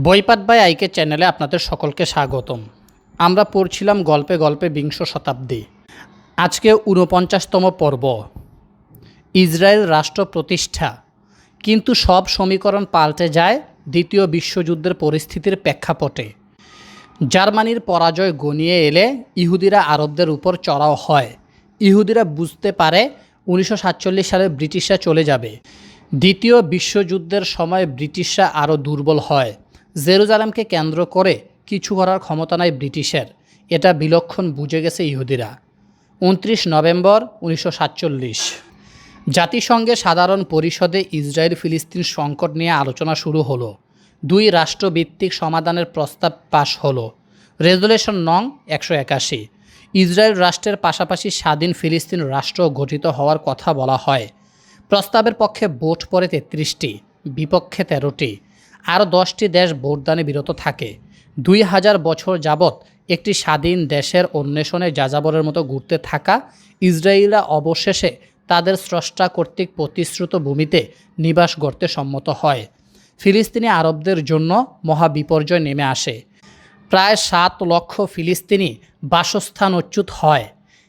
বইপাট by আইকে চ্যানেলে আপনাদের সকলকে স্বাগতম। আমরা পড়ছিলাম গল্পে গল্পে বিংশ শতাব্দী। আজকে ঊনপঞ্চাশতম পর্ব। ইসরায়েল রাষ্ট্র প্রতিষ্ঠা। কিন্তু সব সমীকরণ পাল্টে যায় দ্বিতীয় বিশ্বযুদ্ধের পরিস্থিতির প্রেক্ষাপটে। জার্মানির পরাজয় গনিয়ে এলে ইহুদিরা আরবদের উপর চড়াও হয়। ইহুদিরা বুঝতে পারে উনিশশো সাতচল্লিশ সালে ব্রিটিশরা চলে যাবে। দ্বিতীয় বিশ্বযুদ্ধের সময় ব্রিটিশরা আরও দুর্বল হয়। জেরুজালেমকে কেন্দ্র করে কিছু করার ক্ষমতা নাই ব্রিটিশের। এটা বিলক্ষণ বুঝে গেছে ইহুদিরা। উনত্রিশ নভেম্বর উনিশশো সাতচল্লিশ। জাতিসংঘের সাধারণ পরিষদে ইসরায়েল ফিলিস্তিন সংকট নিয়ে আলোচনা শুরু হলো। দুই রাষ্ট্রভিত্তিক সমাধানের প্রস্তাব পাশ হলো। রেজুলেশন নং একশো একাশি। ইসরায়েল রাষ্ট্রের পাশাপাশি স্বাধীন ফিলিস্তিন রাষ্ট্র গঠিত হওয়ার কথা বলা হয়। প্রস্তাবের পক্ষে ভোট পড়ে তেত্রিশটি, বিপক্ষে তেরোটি। আরও দশটি দেশ ভোটদানে বিরত থাকে। দুই হাজার বছর যাবৎ একটি স্বাধীন দেশের অন্বেষণে যাযাবরের মতো ঘুরতে থাকা ইসরায়েলরা অবশেষে তাদের স্রষ্টা কর্তৃক প্রতিশ্রুত ভূমিতে নিবাস গড়তে সম্মত হয়। ফিলিস্তিনি আরবদের জন্য মহাবিপর্যয় নেমে আসে। প্রায় সাত লক্ষ ফিলিস্তিনি বাসস্থান অচ্যুত হয়।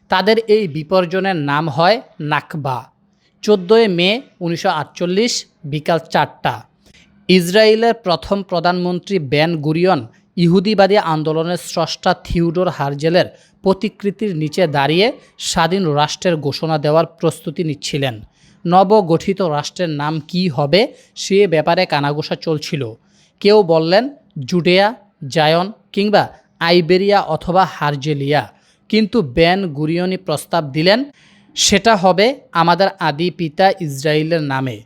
তাদের এই বিপর্যয়ের নাম হয় নাকবা। চোদ্দোই মে উনিশশো আটচল্লিশ বিকাল চারটা। ইসরায়েলের প্রথম প্রধানমন্ত্রী ব্যান গুরিয়ন ইহুদিবাদী আন্দোলনের স্রষ্টা থিউডোর হার্জেলের প্রতিকৃতির নিচে দাঁড়িয়ে স্বাধীন রাষ্ট্রের ঘোষণা দেওয়ার প্রস্তুতি নিচ্ছিলেন। নবগঠিত রাষ্ট্রের নাম কি হবে সে ব্যাপারে কানাঘোষা চলছিল। কেউ বললেন জুডেয়া, জায়ন কিংবা আইবেরিয়া অথবা হার্জেলিয়া। কিন্তু ব্যান গুরিয়নি প্রস্তাব দিলেন, সেটা হবে আমাদের আদি পিতা ইসরায়েলের নামে।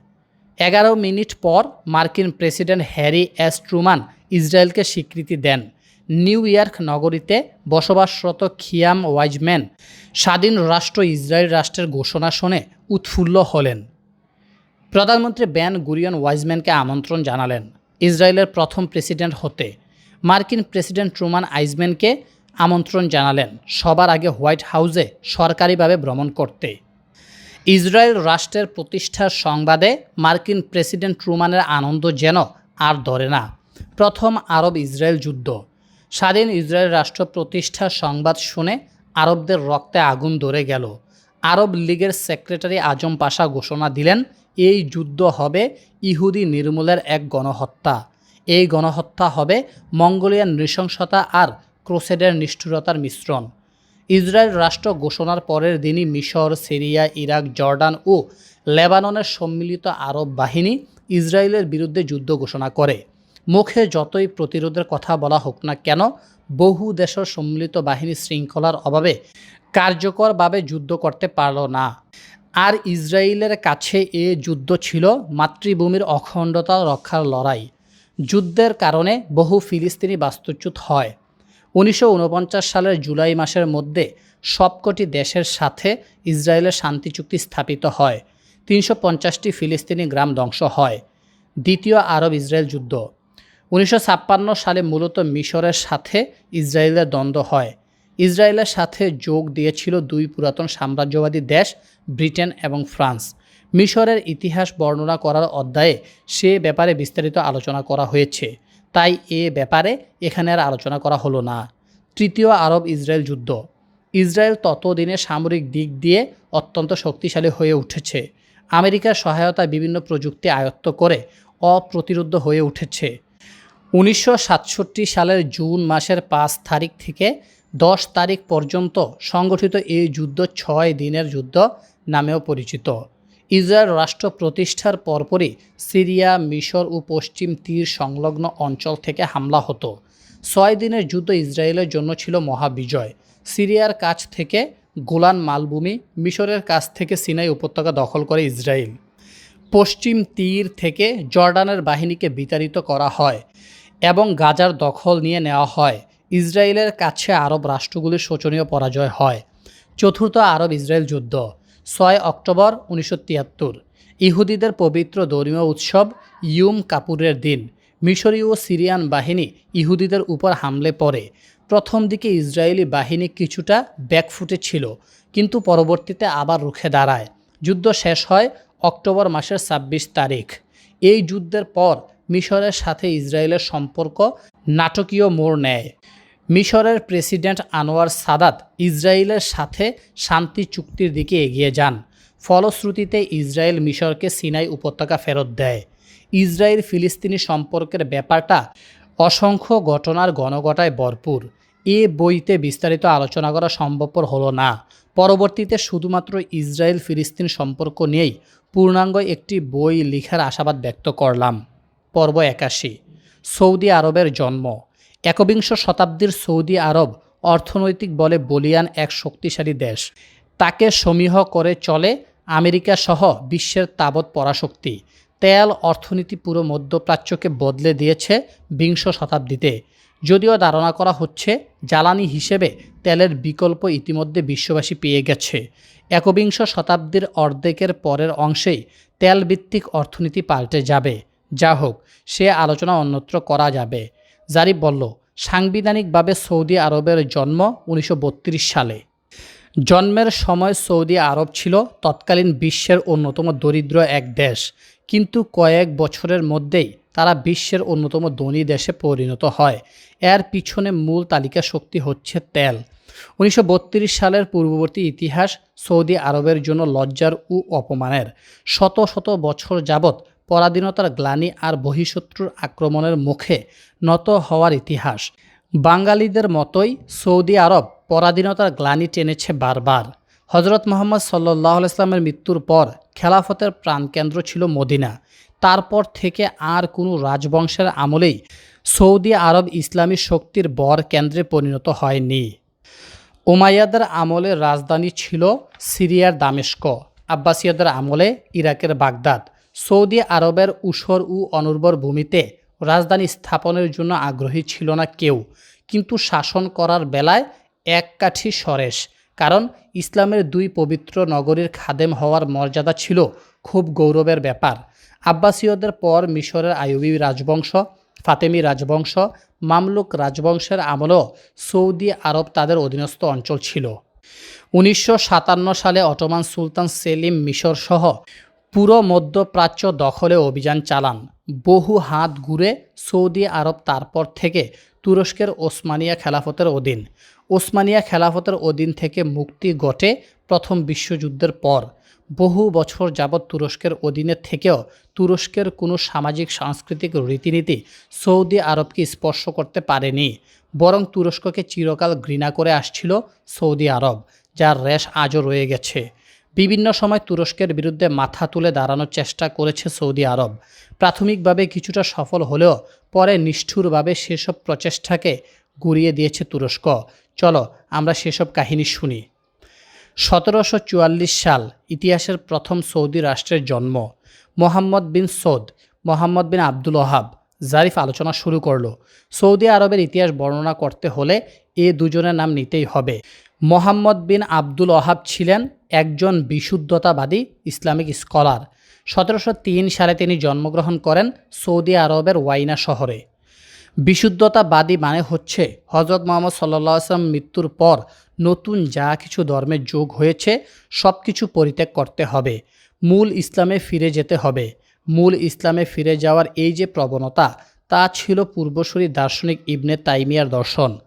এগারো মিনিট পর মার্কিন প্রেসিডেন্ট হ্যারি এস ট্রুমান ইসরায়েলকে স্বীকৃতি দেন। নিউ ইয়র্ক নগরীতে বসবাসরত খিয়াম ওয়াইজম্যান স্বাধীন রাষ্ট্র ইসরায়েল রাষ্ট্রের ঘোষণা শুনে উৎফুল্ল হলেন। প্রধানমন্ত্রী ব্যান গুরিয়ন ওয়াইজম্যানকে আমন্ত্রণ জানালেন। ইসরায়েলের প্রথম প্রেসিডেন্ট হতে মার্কিন প্রেসিডেন্ট ট্রুমান আইজম্যানকে আমন্ত্রণ জানালেন সবার আগে হোয়াইট হাউসে সরকারিভাবে ভ্রমণ করতে। ইসরায়েল রাষ্ট্রের প্রতিষ্ঠার সংবাদে মার্কিন প্রেসিডেন্ট ট্রুমানের আনন্দ যেন আর ধরে না। প্রথম আরব ইসরায়েল যুদ্ধ। স্বাধীন ইসরায়েল রাষ্ট্র প্রতিষ্ঠার সংবাদ শুনে আরবদের রক্তে আগুন ধরে গেল। আরব লীগের সেক্রেটারি আজম পাশা ঘোষণা দিলেন, এই যুদ্ধ হবে ইহুদি নির্মূলের এক গণহত্যা। এই গণহত্যা হবে মঙ্গোলিয়ান নৃশংসতা আর ক্রোসেডের নিষ্ঠুরতার মিশ্রণ। ইসরায়েল রাষ্ট্র ঘোষণার পরের দিনই মিশর, সিরিয়া, ইরাক, জর্ডান ও লেবাননের সম্মিলিত আরব বাহিনী ইসরায়েলের বিরুদ্ধে যুদ্ধ ঘোষণা করে। মুখে যতই প্রতিরোধের কথা বলা হোক না কেন, বহু দেশের সম্মিলিত বাহিনী শৃঙ্খলার অভাবে কার্যকরভাবে যুদ্ধ করতে পারল না। আর ইসরায়েলের কাছে এ যুদ্ধ ছিল মাতৃভূমির অখণ্ডতা রক্ষার লড়াই। যুদ্ধের কারণে বহু ফিলিস্তিনি বাস্তুচ্যুত হয়। উনিশশো উনপঞ্চাশ সালের জুলাই মাসের মধ্যে সবকটি দেশের সাথে ইসরায়েলের শান্তি চুক্তি স্থাপিত হয়। তিনশো পঞ্চাশটি ফিলিস্তিনি গ্রাম ধ্বংস হয়। দ্বিতীয় আরব ইসরায়েল যুদ্ধ। উনিশশো ছাপ্পান্ন সালে মূলত মিশরের সাথে ইসরায়েলের দ্বন্দ্ব হয়। ইসরায়েলের সাথে যোগ দিয়েছিল দুই পুরাতন সাম্রাজ্যবাদী দেশ ব্রিটেন এবং ফ্রান্স। মিশরের ইতিহাস বর্ণনা করার অধ্যায়ে সে ব্যাপারে বিস্তারিত আলোচনা করা হয়েছে। তাই এ ব্যাপারে এখানে আর আলোচনা করা হলো না। তৃতীয় আরব ইসরায়েল যুদ্ধ। ইসরায়েল ততদিনে সামরিক দিক দিয়ে অত্যন্ত শক্তিশালী হয়ে উঠেছে। আমেরিকার সহায়তায় বিভিন্ন প্রযুক্তি আয়ত্ত করে অপ্রতিরোধ হয়ে উঠেছে। উনিশশো সাতষট্টি সালের জুন মাসের পাঁচ তারিখ থেকে দশ তারিখ পর্যন্ত সংগঠিত এই যুদ্ধ ছয় দিনের যুদ্ধ নামেও পরিচিত। ইসরায়েল রাষ্ট্র প্রতিষ্ঠার পরপরই সিরিয়া, মিশর ও পশ্চিম তীর সংলগ্ন অঞ্চল থেকে হামলা হতো। ছয় দিনের যুদ্ধ ইসরায়েলের জন্য ছিল মহাবিজয়। সিরিয়ার কাছ থেকে গোলান মালভূমি, মিশরের কাছ থেকে সিনাই উপত্যকা দখল করে ইসরায়েল। পশ্চিম তীর থেকে জর্ডানের বাহিনীকে বিতাড়িত করা হয় এবং গাজার দখল নিয়ে নেওয়া হয়। ইসরায়েলের কাছে আরব রাষ্ট্রগুলির শোচনীয় পরাজয় হয়। চতুর্থ আরব ইসরায়েল যুদ্ধ। ছয় অক্টোবর উনিশশো তিয়াত্তর। ইহুদিদের পবিত্র ধর্মীয় উৎসব ইউম কাপুরের দিন। মিশরীয় ও সিরিয়ান বাহিনী ইহুদিদের উপর হামলে পড়ে। প্রথম দিকে ইসরায়েলি বাহিনী কিছুটা ব্যাকফুটে ছিল, কিন্তু পরবর্তীতে আবার রুখে দাঁড়ায়। যুদ্ধ শেষ হয় অক্টোবর মাসের ছাব্বিশ তারিখ। এই যুদ্ধের পর মিশরের সাথে ইসরায়েলের সম্পর্ক নাটকীয় মোড় নেয়। মিশরের প্রেসিডেন্ট আনোয়ার সাদাত ইসরায়েলের সাথে শান্তি চুক্তির দিকে এগিয়ে যান। ফলশ্রুতিতে ইসরায়েল মিশরকে সিনাই উপত্যকা ফেরত দেয়। ইসরায়েল ফিলিস্তিনি সম্পর্কের ব্যাপারটা অসংখ্য ঘটনার গণগটায় ভরপুর। এ বইতে বিস্তারিত আলোচনা করা সম্ভবপর হলো না। পরবর্তীতে শুধুমাত্র ইসরায়েল ফিলিস্তিন সম্পর্ক নিয়েই পূর্ণাঙ্গ একটি বই লিখার আশাবাদ ব্যক্ত করলাম। পর্ব একাশি। সৌদি আরবের জন্ম। একবিংশ শতাব্দীর সৌদি আরব অর্থনৈতিক বলে বলিয়ান এক শক্তিশালী দেশ। তাকে সমীহ করে চলে আমেরিকা সহ বিশ্বের তাবৎ পরাশক্তি। তেল অর্থনীতি পুরো মধ্যপ্রাচ্যকে বদলে দিয়েছে বিংশ শতাব্দীতে। যদিও ধারণা করা হচ্ছে, জ্বালানি হিসেবে তেলের বিকল্প ইতিমধ্যে বিশ্ববাসী পেয়ে গেছে। একবিংশ শতাব্দীর অর্ধেকের পরের অংশেই তেলভিত্তিক অর্থনীতি পাল্টে যাবে। যা হোক সে আলোচনা অন্যত্র করা যাবে। জারিফ বলল, সাংবিধানিকভাবে সৌদি আরবের জন্ম উনিশশো বত্রিশ সালে। জন্মের সময় সৌদি আরব ছিল তৎকালীন বিশ্বের অন্যতম দরিদ্র এক দেশ। কিন্তু কয়েক বছরের মধ্যেই তারা বিশ্বের অন্যতম ধনী দেশে পরিণত হয়। এর পিছনে মূল তালিকা শক্তি হচ্ছে তেল। উনিশশো বত্রিশ সালের পূর্ববর্তী ইতিহাস সৌদি আরবের জন্য লজ্জার ও অপমানের। শত শত বছর যাবৎ পরাধীনতার গ্লানি আর বহিঃশত্রুর আক্রমণের মুখে নত হওয়ার ইতিহাস। বাঙালিদের মতোই সৌদি আরব পরাধীনতার গ্লানি টেনেছে বারবার। হজরত মোহাম্মদ সাল্লাহ ইসলামের মৃত্যুর পর খেলাফতের প্রাণকেন্দ্র ছিল মদিনা। তারপর থেকে আর কোনো রাজবংশের আমলেই সৌদি আরব ইসলামী শক্তির বর কেন্দ্রে পরিণত হয়নি। ওমাইয়াদের আমলে রাজধানী ছিল সিরিয়ার দামেস্ক, আব্বাসিয়াদের আমলে ইরাকের বাগদাদ। সৌদি আরবের উসর ও অনুর্বর ভূমিতে রাজধানী স্থাপনের জন্য আগ্রহী ছিল না কেউ। কিন্তু শাসন করার বেলায় এক কাঠি সরেশ কারণ ইসলামের দুই পবিত্র নগরীর খাদেম হওয়ার মর্যাদা ছিল খুব গৌরবের ব্যাপার। আব্বাসীয়দের পর মিশরের আয়ুবী রাজবংশ, ফাতেমি রাজবংশ, মামলুক রাজবংশের আমলও সৌদি আরব তাদের অধীনস্থ অঞ্চল ছিল। উনিশশো সাতান্ন সালে অটোমান সুলতান সেলিম মিশর সহ পুরো মধ্যপ্রাচ্য দখলে অভিযান চালান। বহু হাত ঘুরে সৌদি আরব তারপর থেকে তুরস্কের ওসমানিয়া খেলাফতের অধীন। ওসমানিয়া খেলাফতের অধীন থেকে মুক্তি ঘটে প্রথম বিশ্বযুদ্ধের পর। বহু বছর যাবৎ তুরস্কের অধীনে থেকেও তুরস্কের কোনো সামাজিক, সাংস্কৃতিক রীতিনীতি সৌদি আরবকে স্পর্শ করতে পারেনি। বরং তুরস্ককে চিরকাল ঘৃণা করে আসছিল সৌদি আরব, যার রেশ আজও রয়ে গেছে। বিভিন্ন সময় তুরস্কের বিরুদ্ধে মাথা তুলে দাঁড়ানোর চেষ্টা করেছে সৌদি আরব। প্রাথমিকভাবে কিছুটা সফল হলেও পরে নিষ্ঠুরভাবে সেসব প্রচেষ্টাকে গুড়িয়ে দিয়েছে তুরস্ক। চলো, আমরা সেসব কাহিনী শুনি। সতেরোশো চুয়াল্লিশ সাল ইতিহাসের প্রথম সৌদি রাষ্ট্রের জন্ম। মোহাম্মদ বিন সৌদ, মোহাম্মদ বিন আব্দুল ওহাব জারিফ আলোচনা শুরু করল। সৌদি আরবের ইতিহাস বর্ণনা করতে হলে এ দুজনের নাম নিতেই হবে। মোহাম্মদ বিন আব্দুল ওহাব ছিলেন একজন বিশুদ্ধতাবাদী ইসলামিক স্কলার। সতেরোশো তিন সালে তিনি জন্মগ্রহণ করেন সৌদি আরবের ওয়াইনা শহরে। বিশুদ্ধতাবাদী মানে হচ্ছে হজরত মোহাম্মদ সাল্লা আসলাম মৃত্যুর পর নতুন যা কিছু ধর্মের যোগ হয়েছে সব কিছু পরিত্যাগ করতে হবে। মূল ইসলামে ফিরে যেতে হবে। মূল ইসলামে ফিরে যাওয়ার এই যে প্রবণতা, তা ছিল পূর্বসূরি দার্শনিক ইবনে তাইমিয়ার দর্শন।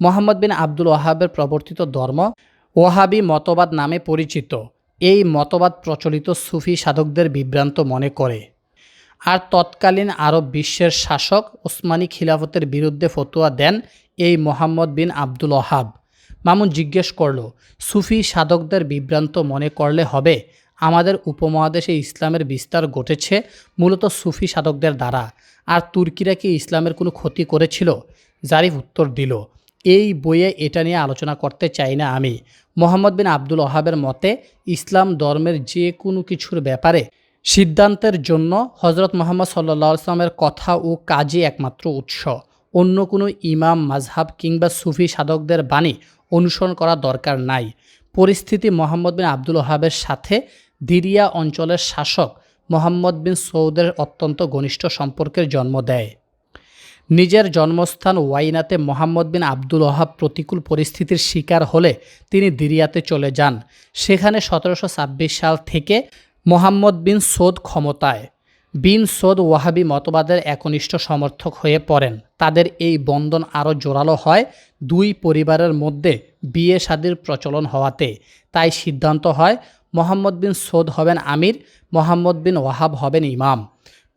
মোহাম্মদ বিন আব্দুল ওয়াহাবের প্রবর্তিত ধর্ম ওয়াহাবি মতবাদ নামে পরিচিত। এই মতবাদ প্রচলিত সুফি সাধকদের বিভ্রান্ত মনে করে। আর তৎকালীন আরব বিশ্বের শাসক ওসমানী খিলাফতের বিরুদ্ধে ফতোয়া দেন এই মোহাম্মদ বিন আব্দুল ওহাব মামুন জিজ্ঞেস করল, সুফি সাধকদের বিভ্রান্ত মনে করলে হবে? আমাদের উপমহাদেশে ইসলামের বিস্তার ঘটেছে মূলত সুফি সাধকদের দ্বারা। আর তুর্কিরা কি ইসলামের কোনো ক্ষতি করেছিল? জারিফ উত্তর দিল, এই বইয়ে এটা নিয়ে আলোচনা করতে চাই না আমি। মোহাম্মদ বিন আব্দুল ওহাবের মতে, ইসলাম ধর্মের যে কোনো কিছুর ব্যাপারে সিদ্ধান্তের জন্য হজরত মোহাম্মদ সাল্লা আসলামের কথা ও কাজই একমাত্র উৎস। অন্য কোনো ইমাম মাঝহাব কিংবা সুফি সাধকদের বাণী অনুসরণ করা দরকার নাই। পরিস্থিতি মোহাম্মদ বিন আব্দুল ওহাবের সাথে দিরিয়া অঞ্চলের শাসক মোহাম্মদ বিন সৌদের অত্যন্ত ঘনিষ্ঠ সম্পর্কের জন্ম দেয়। নিজের জন্মস্থান ওয়াইনাতে মোহাম্মদ বিন আব্দুল ওহাব প্রতিকূল পরিস্থিতির শিকার হলে তিনি দিরিয়াতে চলে যান। সেখানে সতেরোশো ছাব্বিশ সাল থেকে মোহাম্মদ বিন সৌদ ক্ষমতায়। বিন সৌদ ওয়াহাবি মতবাদের একনিষ্ঠ সমর্থক হয়ে পড়েন। তাদের এই বন্ধন আরও জোরালো হয় দুই পরিবারের মধ্যে বিয়ে শাদির প্রচলন হওয়াতে। তাই সিদ্ধান্ত হয়, মোহাম্মদ বিন সৌদ হবেন আমির, মোহাম্মদ বিন ওয়াহাব হবেন ইমাম।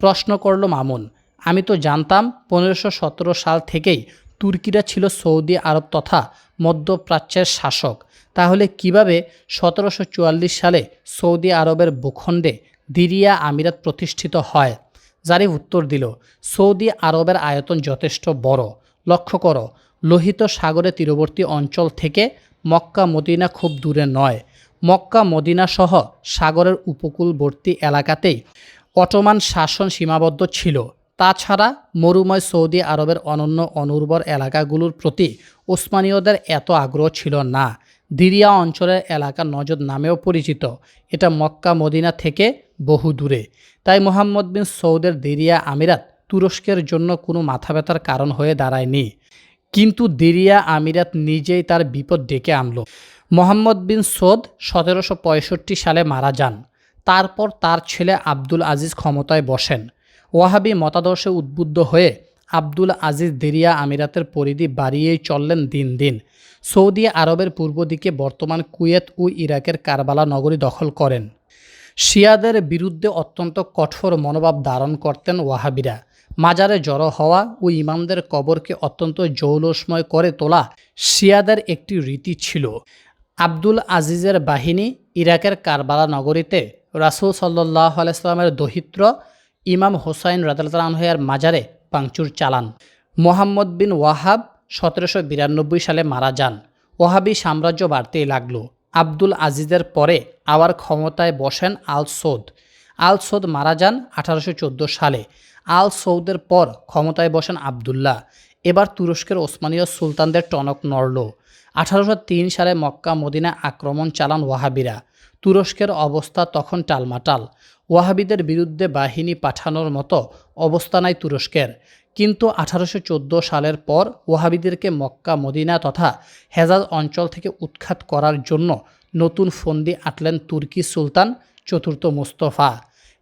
প্রশ্ন করল মামুন আমি তো জানতাম পনেরোশো সতেরো সাল থেকেই তুর্কিরা ছিল সৌদি আরব তথা মধ্যপ্রাচ্যের শাসক। তাহলে কীভাবে সতেরোশো চুয়াল্লিশ সালে সৌদি আরবের ভূখণ্ডে দিরিয়া আমিরাত প্রতিষ্ঠিত হয়? জারিফ উত্তর দিল, সৌদি আরবের আয়তন যথেষ্ট বড়। লক্ষ্য করো, লোহিত সাগরের তীরবর্তী অঞ্চল থেকে মক্কা মদিনা খুব দূরে নয়। মক্কা মদিনা সহ সাগরের উপকূলবর্তী এলাকাতেই অটোমান শাসন সীমাবদ্ধ ছিল। তাছাড়া মরুময় সৌদি আরবের অনন্য অনুর্বর এলাকাগুলোর প্রতি ওসমানীয়দের এত আগ্রহ ছিল না। দিরিয়া অঞ্চলের এলাকা নজদ নামেও পরিচিত। এটা মক্কা, মদিনা থেকে বহু দূরে। তাই মোহাম্মদ বিন সৌদের দিরিয়া আমিরাত তুরস্কের জন্য কোনো মাথা ব্যথার কারণ হয়ে দাঁড়ায়নি। কিন্তু দিরিয়া আমিরাত নিজেই তার বিপদ ডেকে আনল। মোহাম্মদ বিন সৌদ সতেরোশো পঁয়ষট্টি সালে মারা যান। তারপর তার ছেলে আব্দুল আজিজ ক্ষমতায় বসেন। ওয়াহাবি মতাদর্শে উদ্বুদ্ধ হয়ে আব্দুল আজিজ দিরিয়া আমিরাতের পরিধি বাড়িয়েই চললেন দিন দিন। সৌদি আরবের পূর্ব দিকে বর্তমান কুয়েত ও ইরাকের কারবালা নগরী দখল করেন। শিয়াদের বিরুদ্ধে অত্যন্ত কঠোর মনোভাব ধারণ করতেন ওয়াহাবিরা। মাজারে জড়ো হওয়া ও ইমামদের কবরকে অত্যন্ত জৌলসময় করে তোলা শিয়াদের একটি রীতি ছিল। আব্দুল আজিজের বাহিনী ইরাকের কারবালা নগরীতে রাসুল সাল্লাহ আলাইস্লামের দহিত্র ইমাম হোসাইন রাদালতালানহের মাজারে পাংচুর চালান। মোহাম্মদ বিন ওয়াহাব সতেরোশো বিরানব্বই সালে মারা যান। ওয়াহাবি সাম্রাজ্য বাড়তেই লাগল। আব্দুল আজিজের পরে আবার ক্ষমতায় বসেন আল সৌদ। আল সৌদ মারা যান আঠারোশো চোদ্দ সালে। আল সৌদের পর ক্ষমতায় বসেন আবদুল্লাহ। এবার তুরস্কের ওসমানীয় সুলতানদের টনক নড়ল। আঠারোশো তিন সালে মক্কা মদিনা আক্রমণ চালান ওয়াহাবিরা। তুরস্কের অবস্থা তখন টালমাটাল। ওয়াহাবিদের বিরুদ্ধে বাহিনী পাঠানোর মতো অবস্থা নাই তুরস্কের। কিন্তু আঠারোশো চোদ্দ সালের পর ওয়াহাবিদেরকে মক্কা, মদিনা তথা হেজাজ অঞ্চল থেকে উৎখাত করার জন্য নতুন ফন্দি আটলেন তুর্কি সুলতান চতুর্থ মুস্তফা।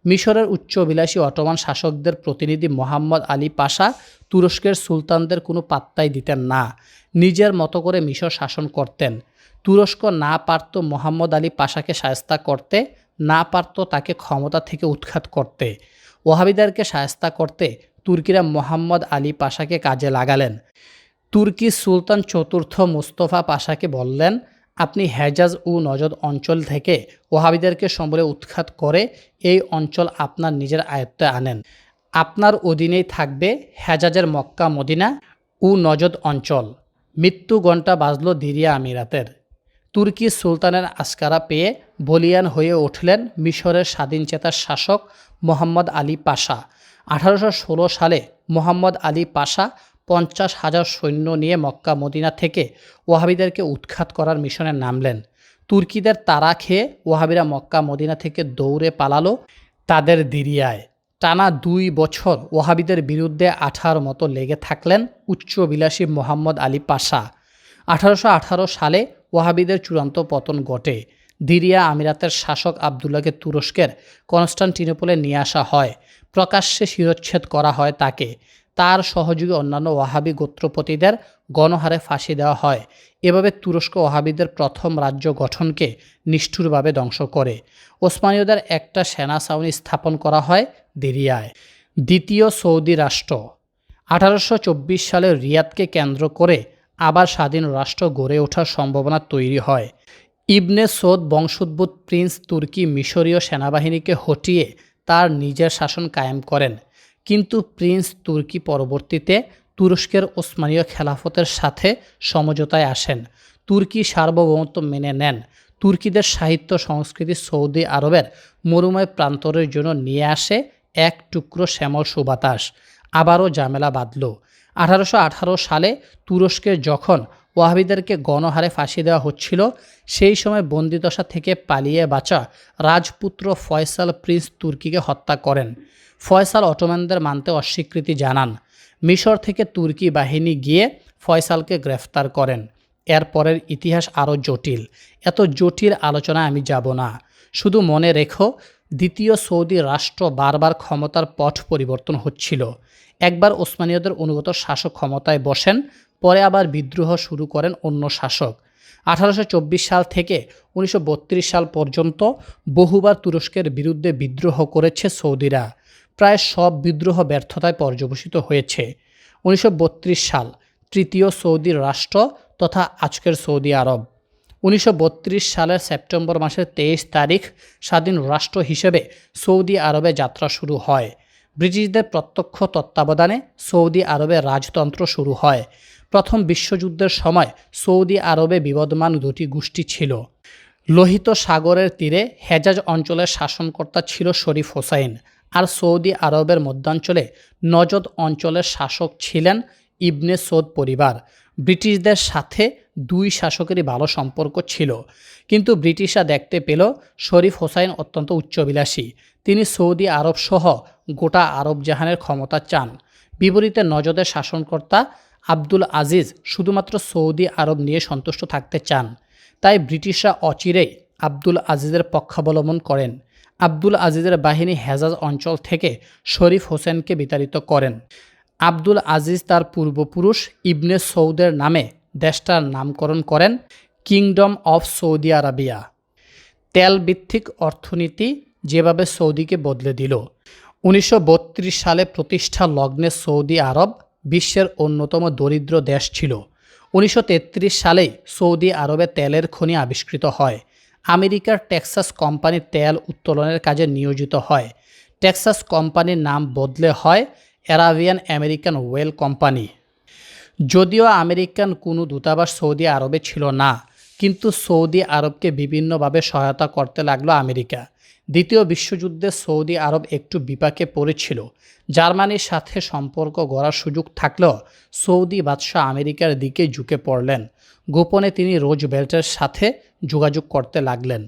মিশরের উচ্চবিলাসী অটোমান শাসকদের প্রতিনিধি মোহাম্মদ আলী পাশা তুরস্কের সুলতানদের কোনো পাত্তাই দিতেন না। নিজের মতো করে মিশর শাসন করতেন। তুরস্ক না পারত মোহাম্মদ আলী পাশাকে সায়স্তা করতে, না পারত তাকে ক্ষমতা থেকে উৎখাত করতে। ওহাবিদারকে সায়স্তা করতে তুর্কিরা মোহাম্মদ আলী পাশাকে কাজে লাগালেন। তুর্কি সুলতান চতুর্থ মুস্তফা পাশাকে বললেন, আপনি হেজাজ ও নজদ অঞ্চল থেকে ওহাবিদেরকে সম্বলে উৎখাত করে এই অঞ্চল আপনার নিজের আয়ত্তে আনেন। আপনার অধীনেই থাকবে হেজাজের মক্কা মদিনা ও নজদ অঞ্চল। মৃত্যু ঘণ্টা বাজল দিরিয়া আমিরাতের। তুর্কি সুলতানের আস্কারা পেয়ে বলিয়ান হয়ে উঠলেন মিশরের স্বাধীনচেতার শাসক মোহাম্মদ আলী পাশা। আঠারোশো ষোলো সালে মোহাম্মদ আলী পাশা পঞ্চাশ হাজার সৈন্য নিয়ে মক্কা মদিনা থেকে ওয়াহাবিদেরকে উৎখাত করার মিশনে নামলেন। তুর্কিদের তারা খেয়ে ওয়াহাবিরা মক্কা মদিনা থেকে দৌড়ে পালালো তাদের দিরিয়ায়। টানা দুই বছর ওয়াহাবিদের বিরুদ্ধে আঠার মতো লেগে থাকলেন উচ্চবিলাসী মোহাম্মদ আলী পাশা। আঠারোশো আঠারো সালে ওয়াহাবিদের চূড়ান্ত পতন ঘটে। দিরিয়া আমিরাতের শাসক আবদুল্লাকে তুরস্কের কনস্টান্টিনোপলে নিয়ে আসা হয়। প্রকাশ্যে শিরচ্ছেদ করা হয় তাকে। তার সহযোগী অন্যান্য ওয়াহাবি গোত্রপতিদের গণহারে ফাঁসি দেওয়া হয়। এভাবে তুরস্ক ওয়াহাবিদের প্রথম রাজ্য গঠনকে নিষ্ঠুরভাবে ধ্বংস করে। ওসমানীয়দের একটা সেনা ছাউনি স্থাপন করা হয় দিরিয়ায়। দ্বিতীয় সৌদি রাষ্ট্র। আঠারোশো চব্বিশ সালে রিয়াদকে কেন্দ্র করে আবার স্বাধীন রাষ্ট্র গড়ে ওঠার সম্ভাবনা তৈরি হয়। ইবনে সৌদ বংশোদ্ভূত প্রিন্স তুর্কি মিশরীয় সেনাবাহিনীকে হটিয়ে তার নিজের শাসন কায়েম করেন। কিন্তু প্রিন্স তুর্কি পরবর্তীতে তুরস্কের ওসমানীয় খেলাফতের সাথে সমঝোতায় আসেন। তুর্কি সার্বভৌমত্ব মেনে নেন। তুর্কিদের সাহিত্য সংস্কৃতি সৌদি আরবের মরুময় প্রান্তরের জন্য নিয়ে আসে এক টুকরো শ্যামল সুবাতাস। আবারও ঝামেলা বাঁধল। আঠারোশো আঠারো সালে তুরস্কে যখন ওয়াহাবিদেরকে গণহারে ফাঁসি দেওয়া হচ্ছিল, সেই সময় বন্দিদশা থেকে পালিয়ে বাঁচা রাজপুত্র ফয়সাল প্রিন্স তুর্কিকে হত্যা করেন। ফয়সাল অটোম্যানদের মানতে অস্বীকৃতি জানান। মিশর থেকে তুর্কি বাহিনী গিয়ে ফয়সালকে গ্রেফতার করেন। এরপরের ইতিহাস আরও জটিল। এত জটিল আলোচনায় আমি যাব না। শুধু মনে রেখো, দ্বিতীয় সৌদি রাষ্ট্র বারবার ক্ষমতার পথ পরিবর্তন হচ্ছিল। একবার ওসমানীয়দের অনুগত শাসক ক্ষমতায় বসেন, পরে আবার বিদ্রোহ শুরু করেন অন্য শাসক। আঠারোশো চব্বিশ সাল থেকে উনিশশো বত্রিশ সাল পর্যন্ত বহুবার তুরস্কের বিরুদ্ধে বিদ্রোহ করেছে সৌদিরা। প্রায় সব বিদ্রোহ ব্যর্থতায় পর্যবসিত হয়েছে। উনিশশো বত্রিশ সাল, তৃতীয় সৌদি রাষ্ট্র তথা আজকের সৌদি আরব। উনিশশো বত্রিশ সালের সেপ্টেম্বর মাসের তেইশ তারিখ স্বাধীন রাষ্ট্র হিসেবে সৌদি আরবে যাত্রা শুরু হয়। ব্রিটিশদের প্রত্যক্ষ তত্ত্বাবধানে সৌদি আরবে রাজতন্ত্র শুরু হয়। প্রথম বিশ্বযুদ্ধের সময় সৌদি আরবে বিবদমান দুটি গোষ্ঠী ছিল। লোহিত সাগরের তীরে হেজাজ অঞ্চলের শাসনকর্তা ছিল শরীফ হোসাইন আর সৌদি আরবের মধ্যাঞ্চলে নজদ অঞ্চলের শাসক ছিলেন ইবনে সৌদ পরিবার। ব্রিটিশদের সাথে দুই শাসকেরই ভালো সম্পর্ক ছিল। কিন্তু ব্রিটিশরা দেখতে পেল, শরীফ হোসাইন অত্যন্ত উচ্চবিলাসী। তিনি সৌদি আরব সহ গোটা আরব জাহানের ক্ষমতা চান। বিপরীতে নজদের শাসনকর্তা আব্দুল আজিজ শুধুমাত্র সৌদি আরব নিয়ে সন্তুষ্ট থাকতে চান। তাই ব্রিটিশরা অচিরেই আব্দুল আজিজের পক্ষাবলম্বন করেন। আব্দুল আজিজের বাহিনী হেজাজ অঞ্চল থেকে শরীফ হোসেনকে বিতাড়িত করেন। আব্দুল আজিজ তার পূর্বপুরুষ ইবনে সৌদের নামে দেশটার নামকরণ করেন কিংডম অফ সৌদি আরাবিয়া। তেল ভিত্তিক অর্থনীতি যেভাবে সৌদিকে বদলে দিল। উনিশশো বত্রিশ সালে প্রতিষ্ঠা লগ্নে সৌদি আরব বিশ্বের অন্যতম দরিদ্র দেশ ছিল। উনিশশো তেত্রিশ সালেই সৌদি আরবে তেলের খনি আবিষ্কৃত হয়। আমেরিকার টেক্সাস কোম্পানি তেল উত্তোলনের কাজে নিয়োজিত হয়। টেক্সাস কোম্পানির নাম বদলে হয় অ্যারাবিয়ান আমেরিকান ওয়েল কোম্পানি। যদিও আমেরিকান কোনো দূতাবাস সৌদি আরবে ছিল না, কিন্তু সৌদি আরবকে বিভিন্নভাবে সহায়তা করতে লাগল আমেরিকা। দ্বিতীয় বিশ্বযুদ্ধে সৌদি আরব একটু বিপাকে পড়েছিল। জার্মানির সাথে সম্পর্ক গড়ার সুযোগ থাকলেও সৌদি বাদশাহ আমেরিকার দিকে ঝুঁকে পড়লেন। গোপনে তিনি রোজ বেল্টের সাথে যোগাযোগ করতে লাগলেন।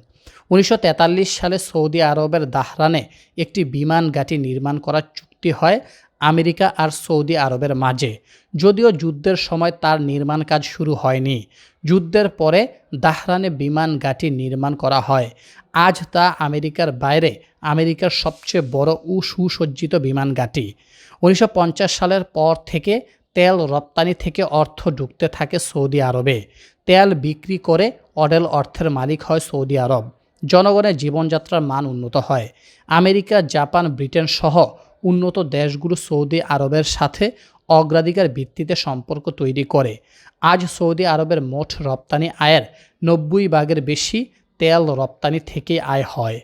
উনিশশো তেতাল্লিশ সালে সৌদি আরবের দাহরানে একটি বিমান ঘাঁটি নির্মাণ করার চুক্তি হয় আমেরিকা আর সৌদি আরবের মাঝে। যদিও যুদ্ধের সময় তার নির্মাণ কাজ শুরু হয়নি। যুদ্ধের পরে দাহরানে বিমান ঘাঁটি নির্মাণ করা হয়। আজ তা আমেরিকার বাইরে, আমেরিকার সবচেয়ে বড় ও সুসজ্জিত বিমান ঘাঁটি। উনিশশো পঞ্চাশ সালের পর থেকে তেল রপ্তানি থেকে অর্থ ঢুকতে থাকে সৌদি আরবে। তেল বিক্রি করে অডেল অর্থের মালিক হয় সৌদি আরব। জনগণের জীবনযাত্রার মান উন্নত হয়। আমেরিকা, জাপান, ব্রিটেন সহ উন্নত দেশগুলো সৌদি আরবের সাথে অগ্রাধিকার ভিত্তিতে সম্পর্ক তৈরি করে। আজ সৌদি আরবের মোট রপ্তানি আয়ের নব্বই ভাগের বেশি তেল রপ্তানি থেকে আয় হয়।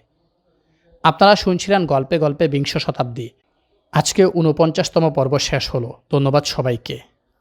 আপনারা শুনছিলেন গল্পে গল্পে বিংশ শতাব্দী। আজকে ঊনপঞ্চাশতম পর্ব শেষ হলো। ধন্যবাদ সবাইকে।